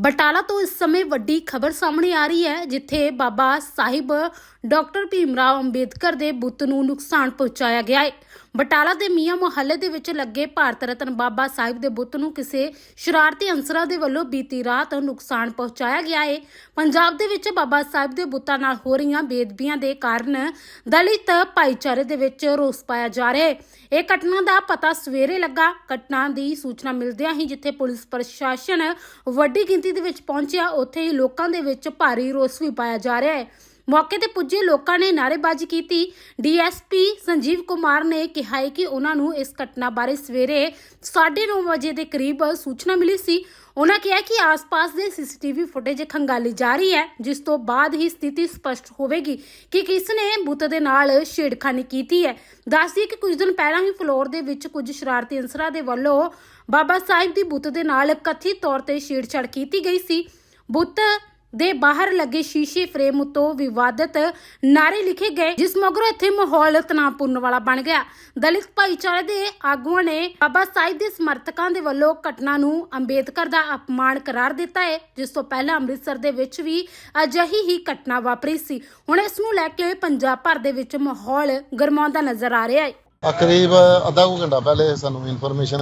ਬਟਾਲਾ ਤੋਂ ਇਸ ਸਮੇਂ ਵੱਡੀ ਖਬਰ ਸਾਹਮਣੇ ਆ ਰਹੀ ਹੈ, ਜਿੱਥੇ ਬਾਬਾ ਸਾਹਿਬ ਡਾਕਟਰ ਭੀਮਰਾਓ ਅੰਬੇਦਕਰ ਦੇ ਬੁੱਤ ਨੂੰ ਨੁਕਸਾਨ ਪਹੁੰਚਾਇਆ ਗਿਆ ਹੈ। ਬਟਾਲਾ ਦੇ ਮੀਆਂ ਮੁਹੱਲੇ ਦੇ ਵਿੱਚ ਲੱਗੇ ਭਾਰਤ ਰਤਨ ਬਾਬਾ ਸਾਹਿਬ ਦੇ ਬੁੱਤ ਨੂੰ ਕਿਸੇ ਸ਼ਰਾਰਤੀ ਅਨਸਰਾਂ ਦੇ ਵੱਲੋਂ ਬੀਤੀ ਰਾਤ ਨੁਕਸਾਨ ਪਹੁੰਚਾਇਆ ਗਿਆ ਹੈ ਪੰਜਾਬ ਦੇ ਵਿੱਚ ਬਾਬਾ ਸਾਹਿਬ ਦੇ ਬੁੱਤਾਂ ਨਾਲ ਹੋ ਰਹੀਆਂ ਬੇਦਬੀਆਂ ਦੇ ਕਾਰਨ ਦਲਿਤ ਭਾਈਚਾਰੇ ਦੇ ਵਿੱਚ ਰੋਸ ਪਾਇਆ ਜਾ ਰਿਹਾ ਹੈ ਇਹ ਘਟਨਾ ਦਾ ਪਤਾ ਸਵੇਰੇ ਲੱਗਾ। ਘਟਨਾ ਦੀ ਸੂਚਨਾ ਮਿਲਦਿਆਂ ਹੀ ਜਿੱਥੇ ਪੁਲਿਸ ਪ੍ਰਸ਼ਾਸਨ ਵੱਡੀ ਗਿਣਤੀ ਦੇ ਵਿੱਚ ਪਹੁੰਚਿਆ, ਉੱਥੇ ਹੀ ਲੋਕਾਂ ਦੇ ਵਿੱਚ ਭਾਰੀ ਰੋਸ ਵੀ ਪਾਇਆ ਜਾ ਰਿਹਾ ਹੈ ਮੌਕੇ ਤੇ ਪੁੱਜੇ ਲੋਕਾਂ ਨੇ ਨਾਅਰੇਬਾਜ਼ੀ ਕੀਤੀ। ਡੀਐਸਪੀ ਸੰਜੀਵ ਕੁਮਾਰ ਨੇ ਕਿਹਾ ਹੈ ਕਿ ਉਹਨਾਂ ਨੂੰ ਇਸ ਘਟਨਾ ਬਾਰੇ ਸਵੇਰੇ 9:30 ਵਜੇ ਦੇ ਕਰੀਬ ਸੂਚਨਾ ਮਿਲੀ ਸੀ। ਉਹਨਾਂ ਕਿਹਾ ਕਿ ਆਸ-ਪਾਸ ਦੇ ਸੀਸੀਟੀਵੀ ਫੁਟੇਜ ਖੰਗਾਲੀ ਜਾ ਰਹੀ ਹੈ, ਜਿਸ ਤੋਂ ਬਾਅਦ ਹੀ ਸਥਿਤੀ ਸਪਸ਼ਟ ਹੋਵੇਗੀ ਕਿ ਕਿਸ ਨੇ ਬੁੱਤ ਦੇ ਨਾਲ ਛੇੜਖਾਨੀ ਕੀਤੀ ਹੈ। ਦੱਸਦੀ ਕਿ ਕੁਝ ਦਿਨ ਪਹਿਲਾਂ ਹੀ ਫਲੋਰ ਦੇ ਵਿੱਚ ਕੁਝ ਸ਼ਰਾਰਤੀ ਅਨਸਰਾਂ ਦੇ ਵੱਲੋਂ ਬਾਬਾ ਸਾਹਿਬ ਦੀ ਬੁੱਤ ਦੇ ਨਾਲ ਕਥਿਤ ਤੌਰ ਤੇ ਛੇੜਛਾੜ ਕੀਤੀ ਗਈ ਸੀ। ਬੁੱਤ ਦੇ ਬਾਹਰ ਲੱਗੇ ਸ਼ੀਸ਼ੇ ਫਰੇਮ ਉੱਤੋਂ ਵਿਵਾਦਤ ਨਾਰੇ ਲਿਖੇ ਗਏ, ਜਿਸ ਮਗਰੋਂ ਇੱਥੇ ਮਾਹੌਲ ਤਣਾਅਪੂਰਨ ਵਾਲਾ ਬਣ ਗਿਆ। ਦਲਿਤ ਭਾਈਚਾਰੇ ਦੇ ਆਗੂਆਂ ਨੇ ਬਾਬਾ ਸਾਹਿਬ ਦੇ ਸਮਰਥਕਾਂ ਦੇ ਵੱਲੋਂ ਘਟਨਾ ਨੂੰ ਅੰਬੇਦਕਰ ਦਾ ਅਪਮਾਨ ਕਰਾਰ ਦਿੱਤਾ ਹੈ, ਜਿਸ ਤੋਂ ਪਹਿਲਾਂ ਅੰਮ੍ਰਿਤਸਰ ਦੇ ਵਿੱਚ ਵੀ ਅਜਿਹੀ ਹੀ ਘਟਨਾ ਵਾਪਰੀ ਸੀ। ਹੁਣ ਇਸ ਨੂੰ ਲੈ ਕੇ ਪੰਜਾਬ ਭਰ ਦੇ ਵਿੱਚ ਮਾਹੌਲ ਗਰਮਾਉਂਦਾ ਨਜ਼ਰ ਆ ਰਿਹਾ ਹੈ। ਆ ਅੱਧਾ ਕੁ ਘੰਟਾ ਪਹਿਲੇ ਸਾਨੂੰ ਇਨਫੋਰਮੇਸ਼ਨ